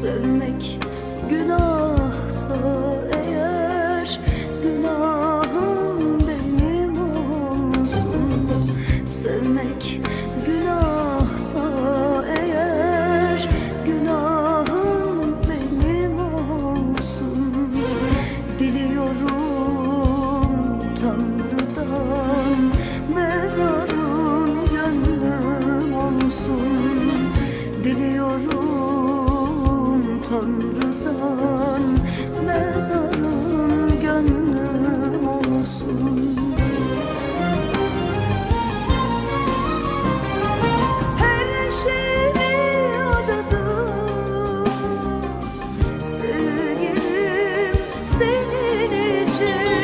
Sevmek günahsa eğer Günahın benim olsun. Sevmek günahsa eğer Günahın benim olsun. Diliyorum Tanrı'dan mezarı Tanrı'dan mezarın gönlüm olsun. Her şeyi adadım sevgilim senin için.